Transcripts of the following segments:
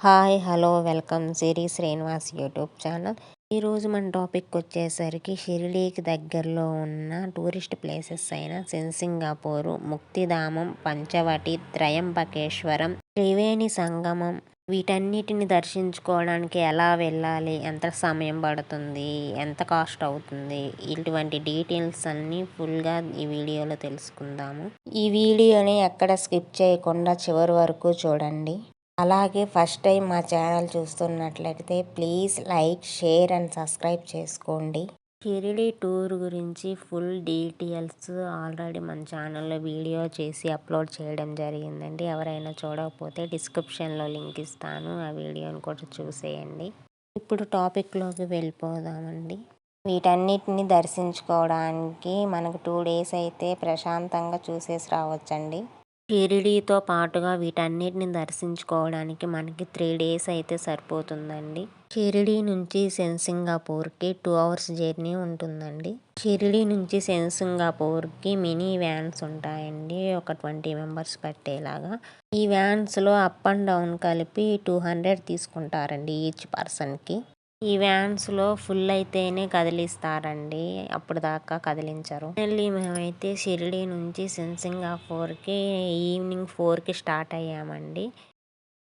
Hi hello welcome Siri Srinivas YouTube channel. ఈరోజు మన topic వచ్చేసరికి షిరిడీకి దగ్గరలో ఉన్న టూరిస్ట్ ప్లేసెస్ అయిన సెన్సింగాపూరు ముక్తిధామం పంచవటి త్రయంబకేశ్వరం త్రివేణి సంగమం. వీటన్నిటిని దర్శించుకోవడానికి ఎలా వెళ్ళాలి? ఎంత సమయం పడుతుంది? ఎంత కాస్ట్ అవుతుంది? ఇటువంటి డీటెయిల్స్ అన్నీ ఫుల్గా ఈ వీడియోలో తెలుసుకుందాము. ఈ వీడియోని ఎక్కడ స్కిప్ చేయకుండా చివరి వరకు చూడండి. అలాగే ఫస్ట్ టైం మా ఛానల్ చూస్తున్నట్లయితే please like share and subscribe చేసుకోండి. షిరిడి టూర్ గురించి ఫుల్ డీటెయిల్స్ ఆల్రెడీ మన ఛానల్లో వీడియో చేసి అప్లోడ్ చేయడం జరిగిందండి. ఎవరైనా చూడకపోతే డిస్క్రిప్షన్లో లింక్ ఇస్తాను. ఆ వీడియోని కూడా చూసేయండి. ఇప్పుడు టాపిక్లోకి వెళ్ళిపోదామండి. వీటన్నిటిని దర్శించుకోవడానికి మనకు టూ డేస్ అయితే ప్రశాంతంగా చూసేసి రావచ్చండి. షిరిడీతో పాటుగా వీటన్నిటిని దర్శించుకోవడానికి మనకి త్రీ డేస్ అయితే సరిపోతుందండి. షిరిడి నుంచి సెన్సింగాపూర్కి టూ అవర్స్ జర్నీ ఉంటుందండి. షిరిడి నుంచి సెన్సింగాపూర్కి మినీ వ్యాన్స్ ఉంటాయండి. ఒక ట్వంటీ మెంబర్స్ పట్టేలాగా. ఈ వ్యాన్స్లో అప్ అండ్ డౌన్ కలిపి టూ హండ్రెడ్ తీసుకుంటారండి ఈచ్ పర్సన్కి. ఈ వ్యాన్స్లో ఫుల్ అయితేనే కదిలిస్తారండి. అప్పుడు దాకా కదిలించరు. మళ్ళీ మేమైతే షిరిడి నుంచి సెన్సింగాపూర్కి ఈవినింగ్ ఫోర్కి స్టార్ట్ అయ్యామండి.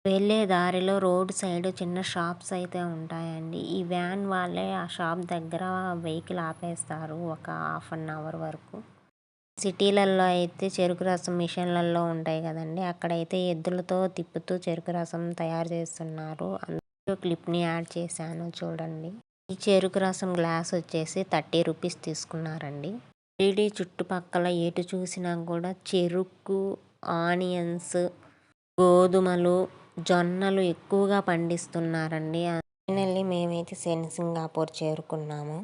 వెళ్ళే దారిలో రోడ్ సైడ్ చిన్న షాప్స్ అయితే ఉంటాయండి. ఈ వ్యాన్ వాళ్ళే ఆ షాప్ దగ్గర వెహికల్ ఆపేస్తారు ఒక హాఫ్ అన్ అవర్ వరకు. సిటీలలో అయితే చెరుకు రసం మిషన్లలో ఉంటాయి కదండి. అక్కడైతే ఎద్దులతో తిప్పుతూ చెరుకు రసం తయారు చేస్తున్నారు. క్లిప్ని యాడ్ చేశాను చూడండి. ఈ చెరుకు రసం గ్లాస్ వచ్చేసి థర్టీ రూపీస్ తీసుకున్నారండి. షిరిడి చుట్టుపక్కల ఎటు చూసినా కూడా చెరుకు ఆనియన్స్ గోధుమలు జొన్నలు ఎక్కువగా పండిస్తున్నారండి. ఫైనల్లీ మేమైతే సెన్ సింగాపూర్ చేరుకున్నాము.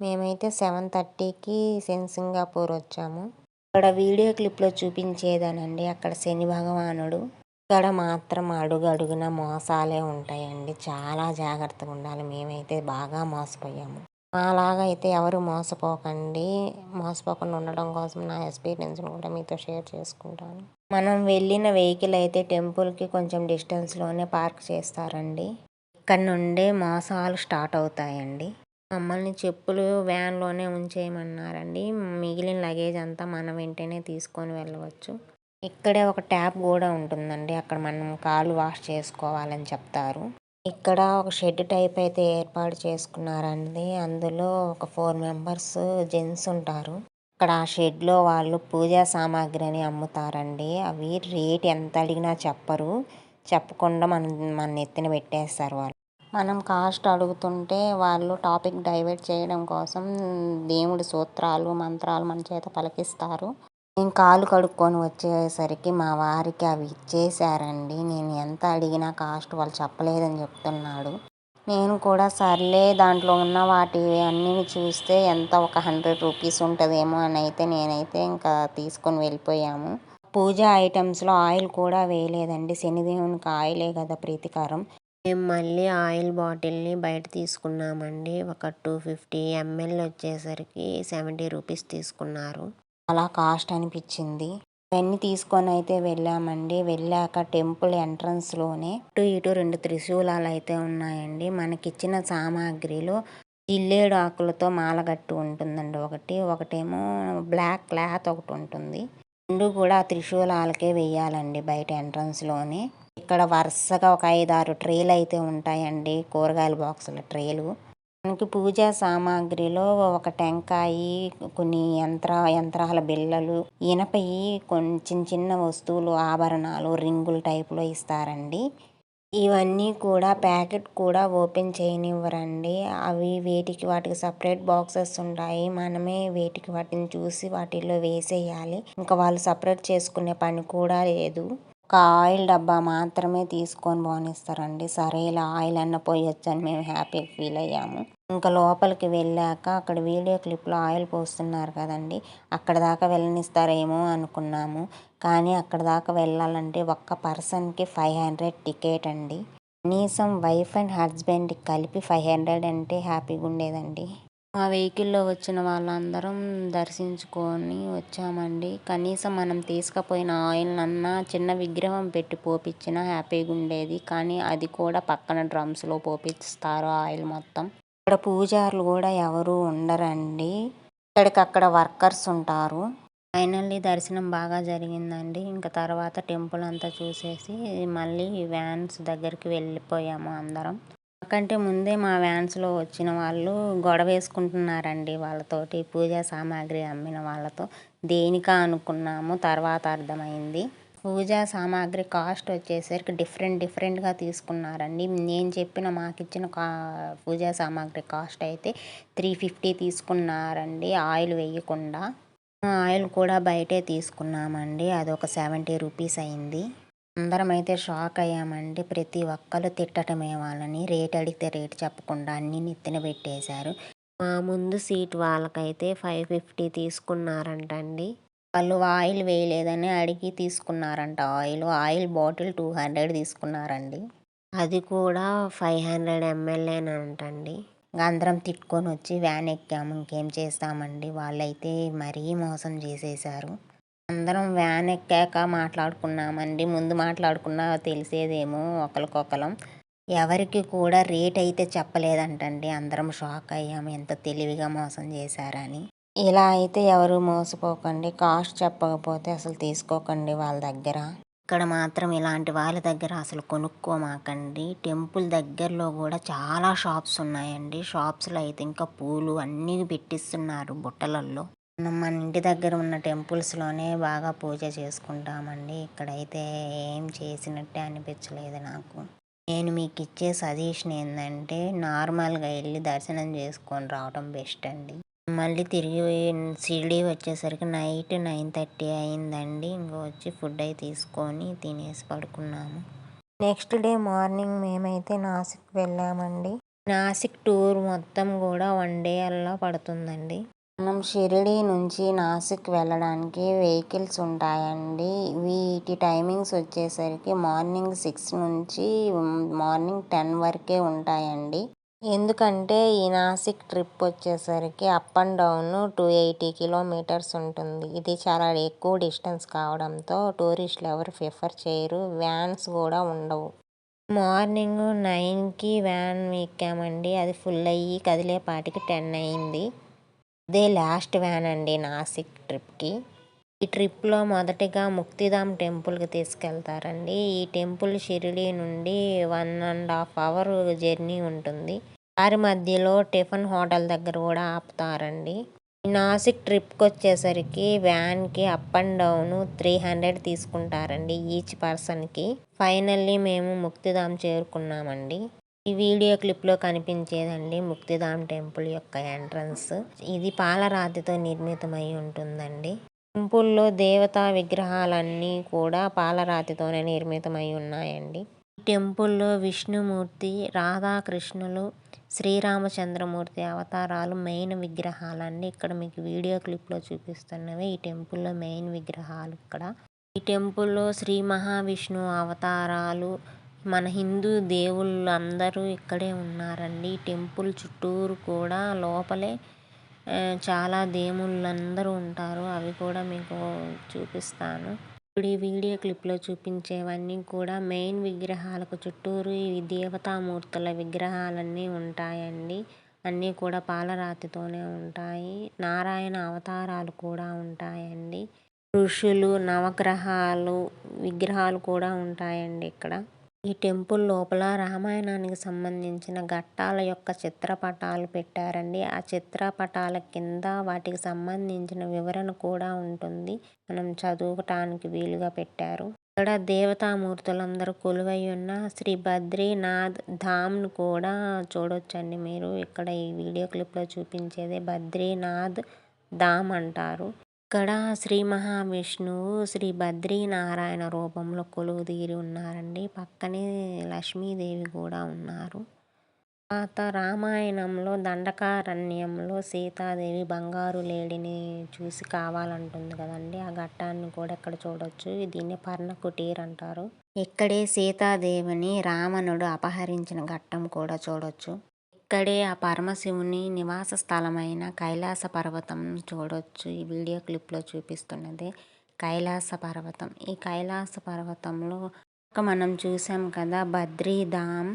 మేమైతే సెవెన్ థర్టీకి సెన్ సింగాపూర్ వచ్చాము. ఇక్కడ వీడియో క్లిప్లో చూపించేదానండి అక్కడ శని భగవానుడు ఇక్కడ మాత్రం అడుగు అడుగున మోసాలే ఉంటాయండి. చాలా జాగ్రత్తగా ఉండాలి. మేమైతే బాగా మోసపోయాము. అలాగా అయితే ఎవరు మోసపోకండి. మోసపోకుండా ఉండడం కోసం నా ఎక్స్పీరియన్స్ని కూడా మీతో షేర్ చేసుకుంటాను. మనం వెళ్ళిన వెహికల్ అయితే టెంపుల్కి కొంచెం డిస్టెన్స్లోనే పార్క్ చేస్తారండి. ఇక్కడ నుండే మోసాలు స్టార్ట్ అవుతాయండి. మమ్మల్ని చెప్పులు వ్యాన్లోనే ఉంచేయమన్నారండి. మిగిలిన లగేజ్ అంతా మనం వెంటనే తీసుకొని వెళ్ళవచ్చు. ఇక్కడే ఒక ట్యాప్ కూడా ఉంటుందండి. అక్కడ మనం కాలు వాష్ చేసుకోవాలని చెప్తారు. ఇక్కడ ఒక షెడ్ టైప్ అయితే ఏర్పాటు చేసుకున్నారండి. అందులో ఒక ఫోర్ మెంబర్స్ జెంట్స్ ఉంటారు. ఇక్కడ ఆ షెడ్లో వాళ్ళు పూజా సామాగ్రి అని అమ్ముతారండి. అవి రేట్ ఎంత అడిగినా చెప్పరు. చెప్పకుండా మన మన ఎత్తిన పెట్టేస్తారు వాళ్ళు. మనం కాస్ట్ అడుగుతుంటే వాళ్ళు టాపిక్ డైవర్ట్ చేయడం కోసం దేవుడి సూత్రాలు మంత్రాలు మన చేత పలికిస్తారు. నేను కాలు కడుక్కొని వచ్చేసరికి మా వారికి అవి ఇచ్చేసారండి నేను ఎంత అడిగినా కాస్ట్ వాళ్ళు చెప్పలేదని చెప్తున్నాడు. నేను కూడా సర్లే దాంట్లో ఉన్న వాటి అన్నీ చూస్తే ఎంత ఒక హండ్రెడ్ రూపీస్ ఉంటుందేమో అని అయితే నేనైతే ఇంకా తీసుకొని వెళ్ళిపోయాము. పూజ ఐటమ్స్లో ఆయిల్ కూడా వేయలేదండి. శనిదేవునికి ఆయిలే కదా ప్రీతికారం. మేము మళ్ళీ ఆయిల్ బాటిల్ని బయట తీసుకున్నామండి. ఒక టూ ఫిఫ్టీ ఎంఎల్ వచ్చేసరికి సెవెంటీ రూపీస్ తీసుకున్నారు. చాలా కాస్ట్ అనిపించింది. ఇవన్నీ తీసుకొని అయితే వెళ్ళామండి. వెళ్ళాక టెంపుల్ ఎంట్రన్స్లోనే ఇటు ఇటు రెండు త్రిశూలాలు అయితే ఉన్నాయండి. మనకిచ్చిన సామాగ్రిలో జిల్లేడు ఆకులతో మాలగట్టు ఉంటుందండి ఒకటి. ఒకటేమో బ్లాక్ క్లాత్ ఒకటి ఉంటుంది. రెండు కూడా త్రిశూలాలకే వెయ్యాలండి బయట ఎంట్రన్స్లోనే. ఇక్కడ వరుసగా ఒక ఐదు ఆరు ట్రేలు అయితే ఉంటాయండి. కూరగాయల బాక్సుల ట్రేలు. మనకి పూజా సామాగ్రిలో ఒక టెంకాయ కొన్ని యంత్ర యంత్రాల బిళ్ళలు ఇనపయి కొంచెం చిన్న వస్తువులు ఆభరణాలు రింగుల టైప్లో ఇస్తారండి. ఇవన్నీ కూడా ప్యాకెట్ కూడా ఓపెన్ చేయనివ్వరండి. అవి వేటికి వాటికి సపరేట్ బాక్సెస్ ఉంటాయి. మనమే వేటికి వాటిని చూసి వాటిల్లో వేసేయాలి. ఇంకా వాళ్ళు సపరేట్ చేసుకునే పని కూడా లేదు. ఒక ఆయిల్ డబ్బా మాత్రమే తీసుకొని పోనిస్తారండి. సరే ఇలా ఆయిల్ అన్న పోయొచ్చు అని మేము హ్యాపీగా ఫీల్ అయ్యాము. ఇంకా లోపలికి వెళ్ళాక అక్కడ వీడియో క్లిప్లో ఆయిల్ పోస్తున్నారు కదండి. అక్కడ దాకా వెళ్ళనిస్తారేమో అనుకున్నాము. కానీ అక్కడ దాకా వెళ్ళాలంటే ఒక్క పర్సన్కి ఫైవ్ హండ్రెడ్ టికెట్ అండి. కనీసం వైఫ్ అండ్ హస్బెండ్కి కలిపి ఫైవ్ హండ్రెడ్ అంటే హ్యాపీగా ఉండేదండి. మా వెహికల్లో వచ్చిన వాళ్ళందరం దర్శించుకొని వచ్చామండి. కనీసం మనం తీసుకపోయిన ఆయిల్నన్నా చిన్న విగ్రహం పెట్టి పోపించినా హ్యాపీగా ఉండేది. కానీ అది కూడా పక్కన డ్రమ్స్లో పోపిస్తారు ఆయిల్ మొత్తం. ఇక్కడ పూజారులు కూడా ఎవరు ఉండరండి. ఇక్కడికక్కడ వర్కర్స్ ఉంటారు. ఫైనల్లీ దర్శనం బాగా జరిగిందండి. ఇంకా తర్వాత టెంపుల్ అంతా చూసేసి మళ్ళీ వ్యాన్స్ దగ్గరికి వెళ్ళిపోయాము అందరం. మాకంటే ముందే మా వ్యాన్స్లో వచ్చిన వాళ్ళు గొడవ వేసుకుంటున్నారండి వాళ్ళతోటి పూజా సామాగ్రి అమ్మిన వాళ్ళతో. దేనికా అనుకున్నాము తర్వాత అర్థమైంది. పూజా సామాగ్రి కాస్ట్ వచ్చేసరికి డిఫరెంట్ డిఫరెంట్గా తీసుకున్నారండి. నేను చెప్పిన మాకు ఇచ్చిన కా పూజా సామాగ్రి కాస్ట్ అయితే త్రీ ఫిఫ్టీ తీసుకున్నారండి ఆయిల్ వేయకుండా. ఆయిల్ కూడా బయటే తీసుకున్నామండి. అది ఒక సెవెంటీ రూపీస్ అయింది. అందరం అయితే షాక్ అయ్యామండి ప్రతి ఒక్కరు తిట్టటమే వాళ్ళని. రేట్ అడిగితే రేట్ చెప్పకుండా అన్ని నెత్తిన పెట్టేశారు. మా ముందు సీట్ వాళ్ళకైతే ఫైవ్ ఫిఫ్టీ తీసుకున్నారంట అండి వాళ్ళు ఆయిల్ వేయలేదని అడిగి తీసుకున్నారంట oil. Oil bottle two hundred తీసుకున్నారండి. అది కూడా ఫైవ్ హండ్రెడ్ ఎంఎల్ఏనంటండి. అందరం తిట్టుకొని వచ్చి వ్యాన్ ఎక్కాము. ఇంకేం చేస్తామండి? వాళ్ళైతే మరీ మోసం చేసేసారు అందరం వ్యాన్ ఎక్కాక మాట్లాడుకున్నామండి. ముందు మాట్లాడుకున్నా తెలిసేదేమో ఒకరికొకరం ఎవరికి కూడా రేట్ అయితే చెప్పలేదంటండి. అందరం షాక్ అయ్యాము. ఎంత తెలివిగా మోసం చేశారని. ఇలా అయితే ఎవరు మోసపోకండి. కాస్ట్ చెప్పకపోతే అసలు తీసుకోకండి వాళ్ళ దగ్గర. ఇక్కడ మాత్రం ఇలాంటి వాళ్ళ దగ్గర అసలు కొనుక్కోమాకండి. టెంపుల్ దగ్గరలో కూడా చాలా షాప్స్ ఉన్నాయండి. షాప్స్లో అయితే ఇంకా పూలు అన్నీ పెట్టిస్తున్నారు బుట్టలల్లో. మన ఇంటి దగ్గర ఉన్న టెంపుల్స్లోనే బాగా పూజ చేసుకుంటామండి. ఇక్కడైతే ఏం చేసినట్టే అనిపించలేదు నాకు. నేను మీకు ఇచ్చే సజెషన్ ఏంటంటే నార్మల్గా వెళ్ళి దర్శనం చేసుకొని రావడం బెస్ట్ అండి. మళ్ళీ తిరిగి షిరిడి వచ్చేసరికి నైట్ నైన్ థర్టీ అయిందండి. ఇంకో వచ్చి ఫుడ్ అయి తీసుకొని తినేసి పడుకున్నాము. నెక్స్ట్ డే మార్నింగ్ మేమైతే నాసిక్ వెళ్ళామండి. నాసిక్ టూర్ మొత్తం కూడా వన్ డే అలా పడుతుందండి. మనం షిరిడి నుంచి నాసిక్ వెళ్ళడానికి వెహికల్స్ ఉంటాయండి. వీటి టైమింగ్స్ వచ్చేసరికి మార్నింగ్ సిక్స్ నుంచి మార్నింగ్ టెన్ వరకే ఉంటాయండి. ఎందుకంటే ఈ నాసిక్ ట్రిప్ వచ్చేసరికి up and down two eighty kilometres ఉంటుంది. ఇది చాలా ఎక్కువ డిస్టెన్స్ కావడంతో టూరిస్టులు ఎవరు ప్రిఫర్ చేయరు. వ్యాన్స్ కూడా ఉండవు. మార్నింగ్ నైన్కి వ్యాన్ ఎక్కామండి. అది ఫుల్ అయ్యి కదిలేపాటికి టెన్ అయింది. ఇదే లాస్ట్ వ్యాన్ అండి నాసిక్ ట్రిప్కి. ఈ ట్రిప్లో మొదటిగా ముక్తిధామ్ టెంపుల్కి తీసుకెళ్తారండి. ఈ టెంపుల్ షిరిడి నుండి one and half hour journey ఉంటుంది. దారి మధ్యలో టిఫిన్ హోటల్ దగ్గర కూడా ఆపుతారండి. నాసిక్ ట్రిప్కి వచ్చేసరికి వ్యాన్కి up and down three hundred తీసుకుంటారండి ఈచ్ పర్సన్కి. ఫైనల్లీ మేము ముక్తిధామ్ చేరుకున్నామండి. ఈ వీడియో క్లిప్లో కనిపించేదండి ముక్తిధామ్ టెంపుల్ యొక్క ఎంట్రన్స్. ఇది పాలరాతితో నిర్మితమై ఉంటుందండి. టెంపుల్లో దేవతా విగ్రహాలన్నీ కూడా పాలరాతితోనే నిర్మితమై ఉన్నాయండి. టెంపుల్లో విష్ణుమూర్తి రాధాకృష్ణులు శ్రీరామచంద్రమూర్తి అవతారాలు మెయిన్ విగ్రహాలండి ఇక్కడ మీకు వీడియో క్లిప్లో చూపిస్తున్నవి. ఈ టెంపుల్లో మెయిన్ విగ్రహాలు ఇక్కడ. ఈ టెంపుల్లో శ్రీ మహావిష్ణు అవతారాలు మన హిందూ దేవుళ్ళు అందరూ ఇక్కడే ఉన్నారండి. టెంపుల్ చుట్టూరు కూడా లోపలే చాలా దేవుళ్ళందరూ ఉంటారు. అవి కూడా మీకు చూపిస్తాను. ఇప్పుడు ఈ వీడియో క్లిప్లో చూపించేవన్నీ కూడా మెయిన్ విగ్రహాలకు చుట్టూరు ఈ దేవతామూర్తుల విగ్రహాలన్నీ ఉంటాయండి. అన్నీ కూడా పాలరాతితోనే ఉంటాయి. నారాయణ అవతారాలు కూడా ఉంటాయండి. ఋషులు నవగ్రహాలు విగ్రహాలు కూడా ఉంటాయండి ఇక్కడ. ఈ టెంపుల్ లోపల రామాయణానికి సంబంధించిన ఘట్టాల యొక్క చిత్రపటాలు పెట్టారండి. ఆ చిత్రపటాల కింద వాటికి సంబంధించిన వివరణ కూడా ఉంటుంది. మనం చదువుటానికి వీలుగా పెట్టారు. ఇక్కడ దేవతామూర్తులందరూ కొలువై ఉన్న శ్రీ బద్రీనాథ్ ధామ్ను కూడా చూడొచ్చండి మీరు. ఇక్కడ ఈ వీడియో క్లిప్లో చూపించేది బద్రీనాథ్ ధామ్ అంటారు. ఇక్కడ శ్రీ మహావిష్ణువు శ్రీ బద్రీనారాయణ రూపంలో కొలువు తీరి ఉన్నారండి. పక్కనే లక్ష్మీదేవి కూడా ఉన్నారు. పాత రామాయణంలో దండకారణ్యంలో సీతాదేవి బంగారు లేడిని చూసి కావాలంటుంది కదండి. ఆ ఘట్టాన్ని కూడా ఇక్కడ చూడొచ్చు. దీన్ని పర్ణకుటీర్ అంటారు. ఇక్కడే సీతాదేవిని రావణుడు అపహరించిన ఘట్టం కూడా చూడొచ్చు. ఇక్కడే ఆ పరమశివుని నివాస స్థలమైన కైలాస పర్వతం చూడొచ్చు. ఈ వీడియో క్లిప్లో చూపిస్తున్నది కైలాస పర్వతం. ఈ కైలాస పర్వతంలో మనం చూసాం కదా బద్రీధామ్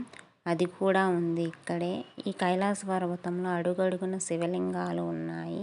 అది కూడా ఉంది ఇక్కడే. ఈ కైలాస పర్వతంలో అడుగడుగున శివలింగాలు ఉన్నాయి.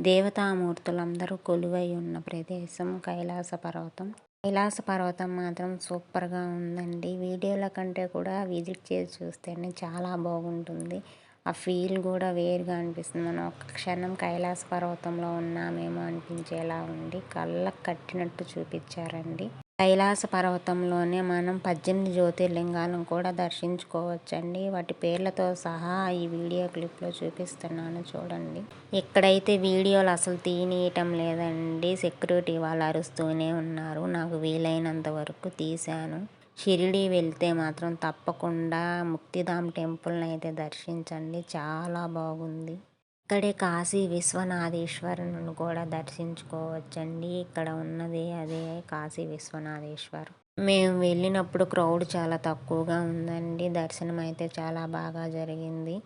దేవతామూర్తులందరూ కొలువై ఉన్న ప్రదేశం కైలాస పర్వతం. కైలాస పర్వతం మాత్రం సూపర్గా ఉందండి. వీడియోల కంటే కూడా విజిట్ చేసి చూస్తేనే చాలా బాగుంటుంది. ఆ ఫీల్ కూడా వేరుగా అనిపిస్తుంది. మనం ఒక క్షణం కైలాస పర్వతంలో ఉన్నామేమో అనిపించేలా ఉంది. కళ్ళకు కట్టినట్టు చూపించారండి. కైలాస పర్వతంలోనే మనం పద్దెనిమిది జ్యోతిర్లింగాలను కూడా దర్శించుకోవచ్చండి. వాటి పేర్లతో సహా ఈ వీడియో క్లిప్లో చూపిస్తున్నాను చూడండి. ఇక్కడైతే వీడియోలు అసలు తీనియటం లేదండి సెక్యూరిటీ వాళ్ళు అరుస్తూనే ఉన్నారు. నాకు వీలైనంత వరకు తీశాను. షిరిడి వెళ్తే మాత్రం తప్పకుండా ముక్తిధామ్ టెంపుల్ని అయితే దర్శించండి. చాలా బాగుంది. ఇక్కడే కాశీ విశ్వనాథేశ్వరుని కూడా దర్శించుకోవచ్చండి. ఇక్కడ ఉన్నది అదే కాశీ విశ్వనాథేశ్వర్. మేము వెళ్ళినప్పుడు క్రౌడ్ చాలా తక్కువగా ఉందండి. దర్శనం అయితే చాలా బాగా జరిగింది.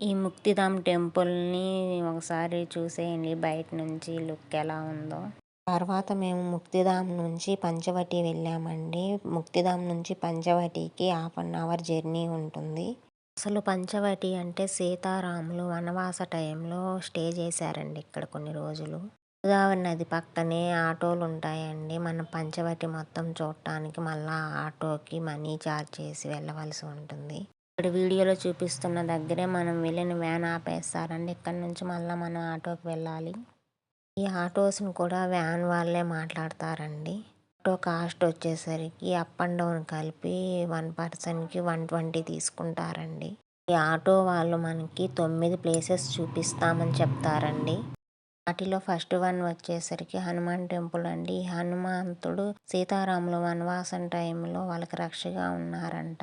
ఈ ముక్తిధామ్ టెంపుల్ని ఒకసారి చూసేయండి. బయట నుంచి లుక్ ఎలా ఉందో. తర్వాత మేము ముక్తిధామ్ నుంచి పంచవటి వెళ్ళామండి. ముక్తిధామ్ నుంచి పంచవటికి హాఫ్ అన్ అవర్ జర్నీ ఉంటుంది. అసలు పంచవటి అంటే సీతారాములు వనవాస టైంలో స్టే చేశారండి ఇక్కడ కొన్ని రోజులు. గోదావరి నది పక్కనే ఆటోలు ఉంటాయండి. మనం పంచవటి మొత్తం చూడటానికి మళ్ళా ఆటోకి మనీ ఛార్జ్ చేసి వెళ్ళవలసి ఉంటుంది. ఇక్కడ వీడియోలో చూపిస్తున్న దగ్గరే మనం వెళ్ళిన వ్యాన్ ఆపేస్తారండి. ఇక్కడ నుంచి మళ్ళీ మనం ఆటోకి వెళ్ళాలి. ఈ ఆటోస్ని కూడా వ్యాన్ వాళ్ళే మాట్లాడతారండి. ఆటో కాస్ట్ వచ్చేసరికి అప్ అండ్ డౌన్ కలిపి వన్ పర్సన్కి వన్ ట్వంటీ తీసుకుంటారండి. ఈ ఆటో వాళ్ళు మనకి తొమ్మిది ప్లేసెస్ చూపిస్తామని చెప్తారండి. వాటిలో ఫస్ట్ వన్ వచ్చేసరికి హనుమాన్ టెంపుల్ అండి. హనుమంతుడు సీతారాముల వనవాసం టైంలో వాళ్ళకి రక్షగా ఉన్నారంట.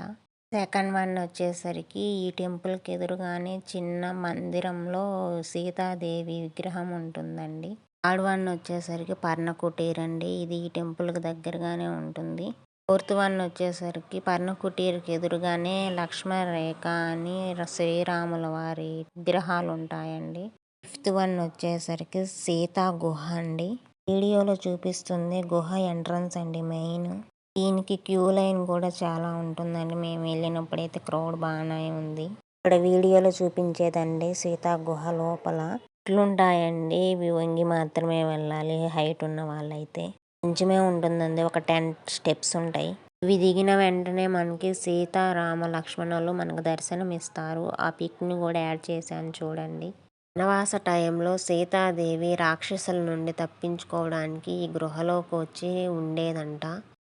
సెకండ్ వన్ వచ్చేసరికి ఈ టెంపుల్కి ఎదురుగానే చిన్న మందిరంలో సీతాదేవి విగ్రహం ఉంటుందండి. థర్డ్ వన్ వచ్చేసరికి పర్ణకుటీర్ అండి ఇది ఈ టెంపుల్కి దగ్గరగానే ఉంటుంది. ఫోర్త్ వన్ వచ్చేసరికి పర్ణకుటీర్కి ఎదురుగానే లక్ష్మణ రేఖ అని శ్రీరాముల వారి విగ్రహాలు ఉంటాయండి ఫిఫ్త్ వన్ వచ్చేసరికి సీతా గుహ అండి. వీడియోలో చూపిస్తుంది గుహ ఎంట్రన్స్ అండి మెయిన్. దీనికి క్యూ లైన్ కూడా చాలా ఉంటుందండి. మేము వెళ్ళినప్పుడైతే క్రౌడ్ బాగానే ఉంది. ఇక్కడ వీడియోలో చూపించేదండి సీతా గుహ లోపల. ఎట్లుంటాయండి? ఇవి వంగి మాత్రమే వెళ్ళాలి. హైట్ ఉన్న వాళ్ళైతే. కొంచెమే ఉంటుందండి. ఒక టెన్ స్టెప్స్ ఉంటాయి. ఇవి దిగిన వెంటనే మనకి సీత రామ లక్ష్మణులు మనకు దర్శనం ఇస్తారు ఆ పిక్ని కూడా యాడ్ చేశాను చూడండి. వనవాస టైంలో సీతాదేవి రాక్షసుల నుండి తప్పించుకోవడానికి ఈ గృహలోకి వచ్చి ఉండేదంట.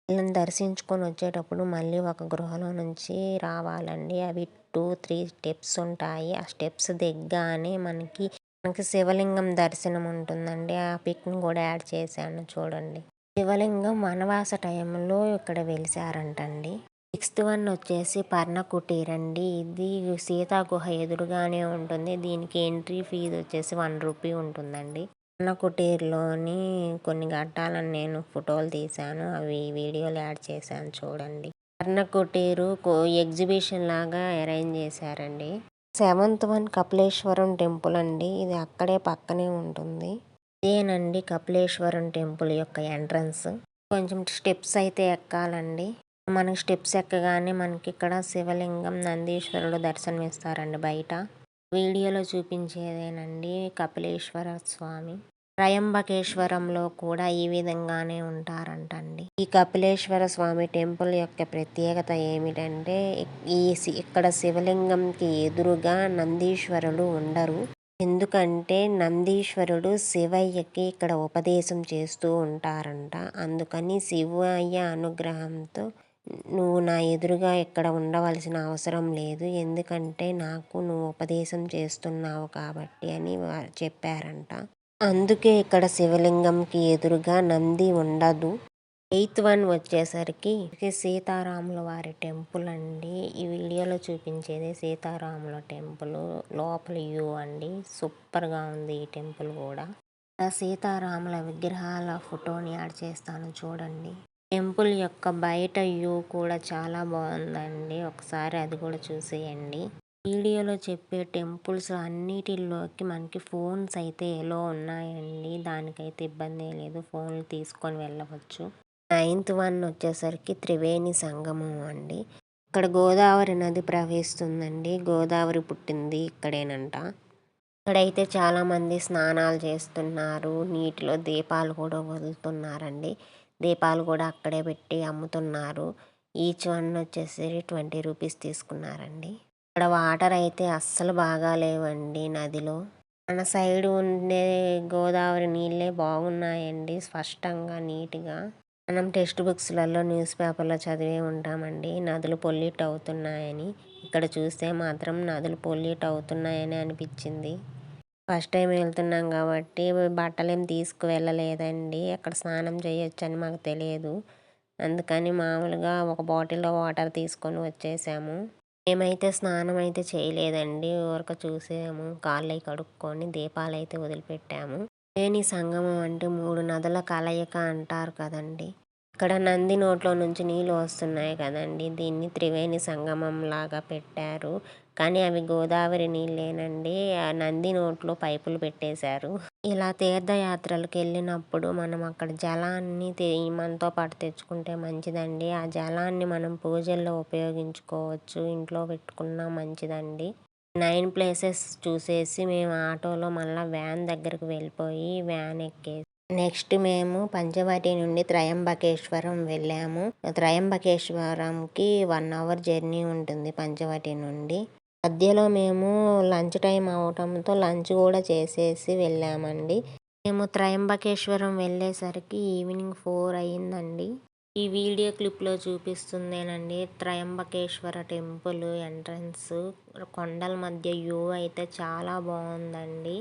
వీళ్ళని దర్శించుకొని వచ్చేటప్పుడు మళ్ళీ ఒక గృహలో నుంచి రావాలండి. అవి టూ త్రీ స్టెప్స్ ఉంటాయి. ఆ స్టెప్స్ దిగ్గానే మనకి మనకి శివలింగం దర్శనం ఉంటుందండి. ఆ పిక్ని కూడా యాడ్ చేశాను చూడండి. శివలింగం వనవాస టైంలో ఇక్కడ వెలిసారంటండి సిక్స్త్ వన్ వచ్చేసి పర్ణకుటీర్ అండి ఇది సీతా గుహ ఎదురుగానే ఉంటుంది. దీనికి ఎంట్రీ ఫీజు వచ్చేసి వన్ రూపీ ఉంటుందండి. పర్ణకుటీర్లోని కొన్ని ఘట్టాలను నేను ఫోటోలు తీశాను. అవి వీడియోలు యాడ్ చేశాను చూడండి. పర్ణకుటీరు ఎగ్జిబిషన్ లాగా అరేంజ్ చేశారండి. సెవెంత్ వన్ కపిలేశ్వరం టెంపుల్ అండి. ఇది అక్కడే పక్కనే ఉంటుంది. ఇదేనండి కపిలేశ్వరం టెంపుల్ యొక్క ఎంట్రన్స్. కొంచెం స్టెప్స్ అయితే ఎక్కాలండి. మనకి స్టెప్స్ ఎక్కగానే మనకి ఇక్కడ శివలింగం నందీశ్వరుడు దర్శనం ఇస్తారండి బయట. వీడియోలో చూపించేదేనండి కపిలేశ్వర స్వామి. త్రయంబకేశ్వరంలో కూడా ఈ విధంగానే ఉంటారంటండి. ఈ కపిలేశ్వర స్వామి టెంపుల్ యొక్క ప్రత్యేకత ఏమిటంటే ఈ ఇక్కడ శివలింగంకి ఎదురుగా నందీశ్వరుడు ఉండరు. ఎందుకంటే నందీశ్వరుడు శివయ్యకి ఇక్కడ ఉపదేశం చేస్తూ ఉంటారంట. అందుకని శివయ్య అనుగ్రహంతో నువ్వు నా ఎదురుగా ఇక్కడ ఉండవలసిన అవసరం లేదు. ఎందుకంటే నాకు నువ్వు ఉపదేశం చేస్తున్నావు కాబట్టి అని చెప్పారంట. అందుకే ఇక్కడ శివలింగంకి ఎదురుగా నంది ఉండదు. ఎయిత్ వన్ వచ్చేసరికి సీతారాముల వారి టెంపుల్ అండి. ఈ వీడియోలో చూపించేది సీతారాముల టెంపుల్. లోపల వ్యూ అండి. సూపర్గా ఉంది ఈ టెంపుల్ కూడా. సీతారాముల విగ్రహాల ఫోటోని యాడ్ చేస్తాను చూడండి. టెంపుల్ యొక్క బయట వ్యూ కూడా చాలా బాగుందండి. ఒకసారి అది కూడా చూసేయండి. వీడియోలో చెప్పే టెంపుల్స్ అన్నిటిలోకి మనకి ఫోన్స్ అయితే ఎలో ఉన్నాయండి? దానికైతే ఇబ్బంది లేదు. ఫోన్లు తీసుకొని వెళ్ళవచ్చు. నైన్త్ వన్ వచ్చేసరికి త్రివేణి సంగమం అండి. ఇక్కడ గోదావరి నది ప్రవహిస్తుందండి. గోదావరి పుట్టింది ఇక్కడేనంట. ఇక్కడైతే చాలామంది స్నానాలు చేస్తున్నారు. నీటిలో దీపాలు కూడా వదులుతున్నారండి. దీపాలు కూడా అక్కడే పెట్టి అమ్ముతున్నారు. ఈచ్ వన్ వచ్చేసి ట్వంటీ రూపీస్ తీసుకున్నారండి. ఇక్కడ వాటర్ అయితే అస్సలు బాగా లేవండి నదిలో. మన సైడ్ ఉండే గోదావరి నీళ్ళే బాగున్నాయండి స్పష్టంగా నీట్గా. మనం టెక్స్ట్ బుక్స్లలో న్యూస్ పేపర్లో చదివే ఉంటామండి నదులు పొల్యూట్ అవుతున్నాయని. ఇక్కడ చూస్తే మాత్రం నదులు పొల్యూట్ అవుతున్నాయని అనిపించింది. ఫస్ట్ టైం వెళ్తున్నాం కాబట్టి బట్టలు ఏం తీసుకువెళ్ళలేదండి అక్కడ స్నానం చేయొచ్చని మాకు తెలియదు. అందుకని మామూలుగా ఒక బాటిల్లో వాటర్ తీసుకొని వచ్చేసాము. మేమైతే స్నానం అయితే చేయలేదండి. ఊరక చూసాము కాళ్ళై కడుక్కొని దీపాలు అయితే వదిలిపెట్టాము. వేణి సంగమం అంటే మూడు నదుల కలయిక అంటారు కదండి. ఇక్కడ నంది నోట్లో నుంచి నీళ్ళు వస్తున్నాయి కదండి. దీన్ని త్రివేణి సంగమం లాగా పెట్టారు. కానీ అవి గోదావరి నీళ్ళేనండి. ఆ నంది నోట్లో పైపులు పెట్టేశారు. ఇలా తీర్థయాత్రలకు వెళ్ళినప్పుడు మనం అక్కడ జలాన్ని మనతో పాటు తెచ్చుకుంటే మంచిదండి. ఆ జలాన్ని మనం పూజల్లో ఉపయోగించుకోవచ్చు. ఇంట్లో పెట్టుకున్నా మంచిదండి. నైన్ ప్లేసెస్ చూసేసి మేము ఆటోలో మళ్ళీ వ్యాన్ దగ్గరకు వెళ్ళిపోయి వ్యాన్ ఎక్కేసి నెక్స్ట్ మేము పంచవటి నుండి త్రయంబకేశ్వరం వెళ్ళాము. త్రయంబకేశ్వరంకి వన్ అవర్ జర్నీ ఉంటుంది పంచవటి నుండి. మధ్యలో మేము లంచ్ టైం అవటంతో లంచ్ కూడా చేసేసి వెళ్ళామండి. మేము త్రయంబకేశ్వరం వెళ్ళేసరికి ఈవినింగ్ ఫోర్ అయ్యిందండి ఈ వీడియో క్లిప్లో చూపిస్తుందేనండి. త్రయంబకేశ్వర టెంపుల్ ఎంట్రన్స్ కొండల మధ్య వ్యూ అయితే చాలా బాగుందండి.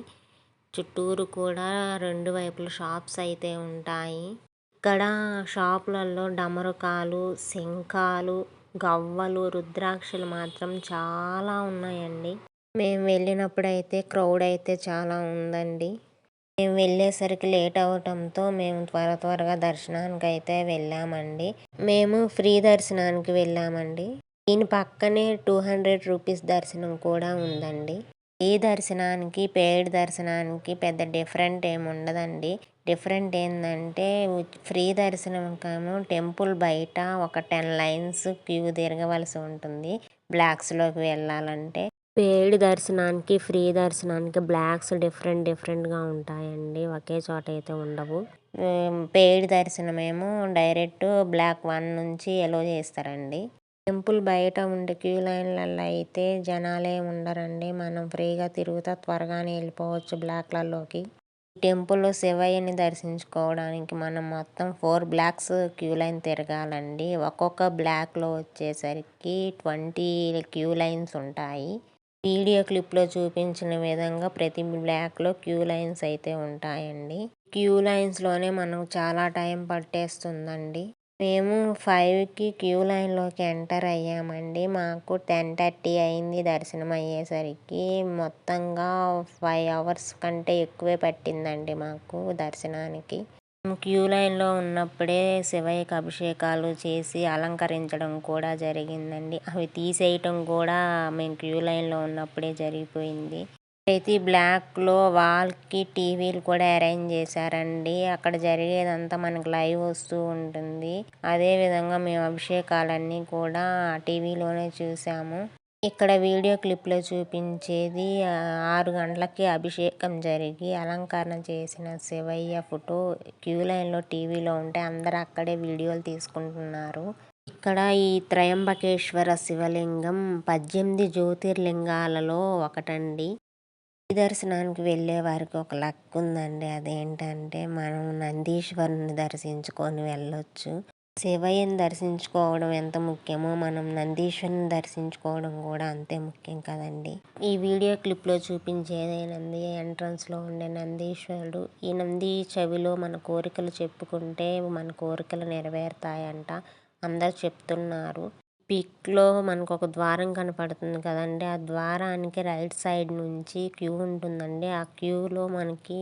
చుట్టూరు కూడా రెండు వైపుల షాప్స్ అయితే ఉంటాయి. ఇక్కడ షాపులలో డమరుకాలు శంఖాలు గవ్వలు రుద్రాక్షలు మాత్రం చాలా ఉన్నాయండి. మేము వెళ్ళినప్పుడు అయితే క్రౌడ్ అయితే చాలా ఉందండి. మేము వెళ్ళేసరికి లేట్ అవటంతో మేము త్వర త్వరగా దర్శనానికి అయితే వెళ్ళామండి. మేము ఫ్రీ దర్శనానికి వెళ్ళామండి. దీని పక్కనే టూ హండ్రెడ్ రూపీస్ దర్శనం కూడా ఉందండి. ఈ దర్శనానికి పెయిడ్ దర్శనానికి పెద్ద డిఫరెంట్ ఏమి ఉండదండి డిఫరెంట్ ఏంటంటే ఫ్రీ దర్శనంకేమో టెంపుల్ బయట ఒక టెన్ లైన్స్ క్యూ తిరగవలసి ఉంటుంది. బ్లాక్స్లోకి వెళ్ళాలంటే. పెయిడ్ దర్శనానికి ఫ్రీ దర్శనానికి బ్లాక్స్ డిఫరెంట్ డిఫరెంట్గా ఉంటాయండి. ఒకే చోట అయితే ఉండవు. పెయిడ్ దర్శనమేమో డైరెక్ట్ బ్లాక్ వన్ నుంచి ఎలో చేస్తారండి. టెంపుల్ బయట ఉండే క్యూ లైన్లలో అయితే జనాలే ఉండరండి. మనం ఫ్రీగా తిరుగుతా త్వరగానే వెళ్ళిపోవచ్చు బ్లాక్లలోకి టెంపుల్లో శివయ్యని దర్శించుకోవడానికి మనం మొత్తం ఫోర్ బ్లాక్స్ క్యూ లైన్ తిరగాలండి. ఒక్కొక్క బ్లాక్లో వచ్చేసరికి ట్వంటీ క్యూ లైన్స్ ఉంటాయి. వీడియో క్లిప్లో చూపించిన విధంగా ప్రతి బ్లాక్లో క్యూ లైన్స్ అయితే ఉంటాయండి. క్యూ లైన్స్లోనే మనకు చాలా టైం పట్టేస్తుందండి. మేము ఫైవ్కి క్యూ లైన్లోకి ఎంటర్ అయ్యామండి. మాకు టెన్ థర్టీ అయింది దర్శనం అయ్యేసరికి. మొత్తంగా ఫైవ్ అవర్స్ కంటే ఎక్కువే పట్టిందండి మాకు దర్శనానికి. క్యూ లైన్లో ఉన్నప్పుడే శివయ్యకి అభిషేకాలు చేసి అలంకరించడం కూడా జరిగిందండి. అవి తీసేయటం కూడా మేము క్యూ లైన్లో ఉన్నప్పుడే జరిగిపోయింది. ప్రతి బ్లాక్లో వాల్కి టీవీలు కూడా అరేంజ్ చేశారండి. అక్కడ జరిగేదంతా మనకు లైవ్ వస్తూ ఉంటుంది. అదే విధంగా మేము అభిషేకాలన్నీ కూడా టీవీలోనే చూసాము. ఇక్కడ వీడియో క్లిప్లో చూపించేది ఆరు గంటలకి అభిషేకం జరిగి అలంకరణ చేసిన శివయ్య ఫోటో క్యూ లైన్లో టీవీలో ఉంటే అందరు అక్కడే వీడియోలు తీసుకుంటున్నారు. ఇక్కడ ఈ త్రయంబకేశ్వర శివలింగం పద్దెనిమిది జ్యోతిర్లింగాలలో ఒకటండి. దర్శనానికి వెళ్ళే వారికి ఒక లక్ ఉందండి. అదేంటంటే మనం నందీశ్వరుని దర్శించుకొని వెళ్ళొచ్చు. శివయ్యని దర్శించుకోవడం ఎంత ముఖ్యమో మనం నందీశ్వరుని దర్శించుకోవడం కూడా అంతే ముఖ్యం కదండి. ఈ వీడియో క్లిప్లో చూపించేదే నంది ఎంట్రన్స్లో ఉండే నందీశ్వరుడు. ఈ నంది చెవిలో మన కోరికలు చెప్పుకుంటే మన కోరికలు నెరవేరుతాయంట. అందరు చెప్తున్నారు. పిక్లో మనకు ఒక ద్వారం కనపడుతుంది కదండి. ఆ ద్వారానికి రైట్ సైడ్ నుంచి క్యూ ఉంటుందండి. ఆ క్యూలో మనకి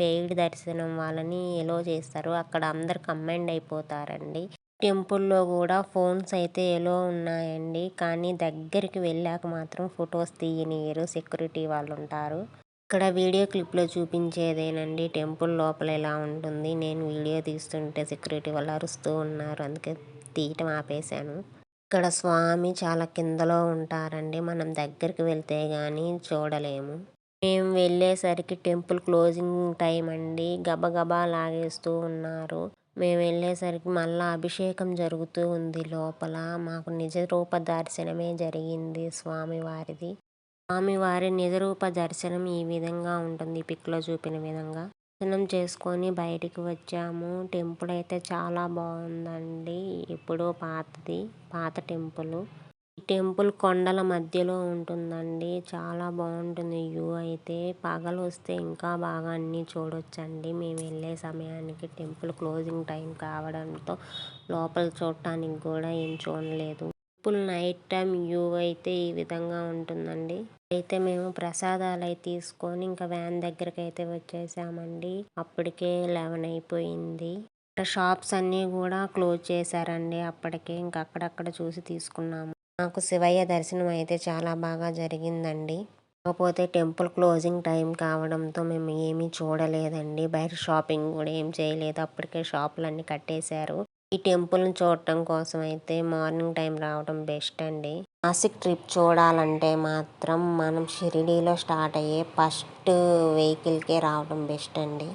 పెయిడ్ దర్శనం వాళ్ళని ఎలో చేస్తారు. అక్కడ అందరు కంబైండ్ అయిపోతారండి. టెంపుల్లో కూడా ఫోన్స్ అయితే ఎలో ఉన్నాయండి. కానీ దగ్గరికి వెళ్ళాక మాత్రం ఫొటోస్ తీయనియరు. సెక్యూరిటీ వాళ్ళు ఉంటారు ఇక్కడ వీడియో క్లిప్లో చూపించేదేనండి. టెంపుల్ లోపల ఎలా ఉంటుంది. నేను వీడియో తీస్తుంటే సెక్యూరిటీ వాళ్ళు అరుస్తూ ఉన్నారు. అందుకే తీయటం ఆపేశాను. ఇక్కడ స్వామి చాలా కిందలో ఉంటారండి. మనం దగ్గరికి వెళ్తే కానీ చూడలేము. మేము వెళ్ళేసరికి టెంపుల్ క్లోజింగ్ టైం అండి. గబగబా లాగేస్తూ ఉన్నారు. మేము వెళ్ళేసరికి మళ్ళా అభిషేకం జరుగుతూ ఉంది లోపల. మాకు నిజ రూప దర్శనమే జరిగింది స్వామివారిది స్వామివారి నిజరూప దర్శనం ఈ విధంగా ఉంటుంది. పిక్లో చూపిన విధంగా. దర్శనం చేసుకొని బయటికి వచ్చాము. టెంపుల్ అయితే చాలా బాగుందండి. ఎప్పుడో పాతది పాత టెంపుల్. ఈ టెంపుల్ కొండల మధ్యలో ఉంటుందండి. చాలా బాగుంటుంది వ్యూ అయితే. పగలు వస్తే ఇంకా బాగా అన్నీ చూడొచ్చండి. మేము వెళ్ళే సమయానికి టెంపుల్ క్లోజింగ్ టైం కావడంతో లోపల చూడటానికి కూడా ఏం చూడలేదు. ఫుల్ నైట్ టైం వ్యూ అయితే ఈ విధంగా ఉంటుందండి. అయితే మేము ప్రసాదాలు అయితే తీసుకొని ఇంకా వ్యాన్ దగ్గరికి అయితే వచ్చేసామండి. అప్పటికే లెవెన్ అయిపోయింది. ఇక్కడ షాప్స్ అన్నీ కూడా క్లోజ్ చేశారండి. అప్పటికే ఇంకా అక్కడక్కడ చూసి తీసుకున్నాము. నాకు శివయ్య దర్శనం అయితే చాలా బాగా జరిగిందండి. కాకపోతే టెంపుల్ క్లోజింగ్ టైం కావడంతో మేము ఏమీ చూడలేదండి. బయట షాపింగ్ కూడా ఏం చేయలేదు. అప్పటికే షాపులన్నీ కట్టేశారు. ఈ టెంపుల్ని చూడటం కోసం అయితే మార్నింగ్ టైం రావడం బెస్ట్ అండి. నాసిక్ ట్రిప్ చూడాలంటే మాత్రం మనం షిరిడీలో స్టార్ట్ అయ్యే ఫస్ట్ వెహికల్కే రావడం బెస్ట్ అండి.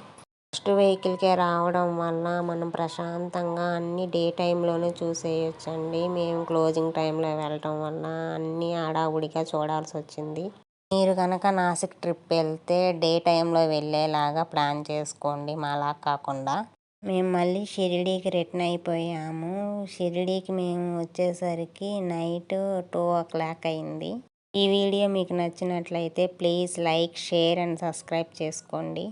ఫస్ట్ వెహికల్కే రావడం వల్ల మనం ప్రశాంతంగా అన్ని డే టైంలోనే చూసేయొచ్చండి. మేము క్లోజింగ్ టైంలో వెళ్ళటం వల్ల అన్నీ ఆడావుడిగా చూడాల్సి వచ్చింది. మీరు కనుక నాసిక్ ట్రిప్ వెళ్తే డే టైంలో వెళ్ళేలాగా ప్లాన్ చేసుకోండి. మాలా కాకుండా మేము మళ్ళీ షిరిడీకి రిటర్న్ అయిపోయాము. షిరిడీకి మేము వచ్చేసరికి నైట్ టూ ఓ క్లాక్ అయింది. ఈ వీడియో మీకు నచ్చినట్లయితే please like share and subscribe చేసుకోండి.